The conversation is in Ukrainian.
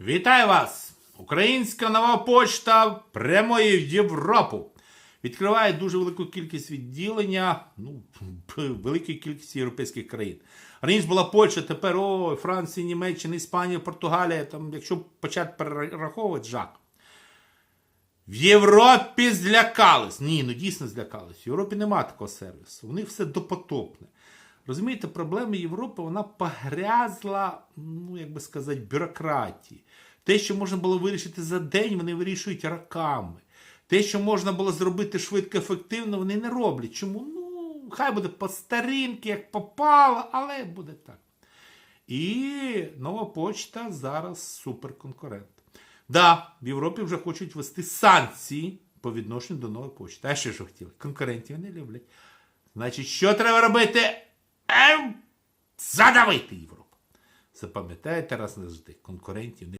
Вітаю вас! Українська нова почта прямує в Європу. Відкриває дуже велику кількість відділення, ну, великої кількості європейських країн. Раніше була Польща, тепер о, Франція, Німеччина, Іспанія, Португалія. Там, якщо почати перераховувати, жах. В Європі злякались. Ні, ну дійсно злякались. В Європі немає такого сервісу. У них все допотопне. Розумієте, проблема Європи вона погрязла, ну як би сказати, бюрократії. Те, що можна було вирішити за день, вони вирішують роками. Те, що можна було зробити швидко, ефективно, вони не роблять. Чому? Ну, хай буде по старинки, як попало, але буде так. І нова почта зараз суперконкурент. Да, в Європі вже хочуть ввести санкції по відношенню до нової почти. А що ж хотіли? Конкурентів не люблять. Значить, що треба робити? Ем, задавити Європу. Запам'ятайте раз назавжди, конкурентів не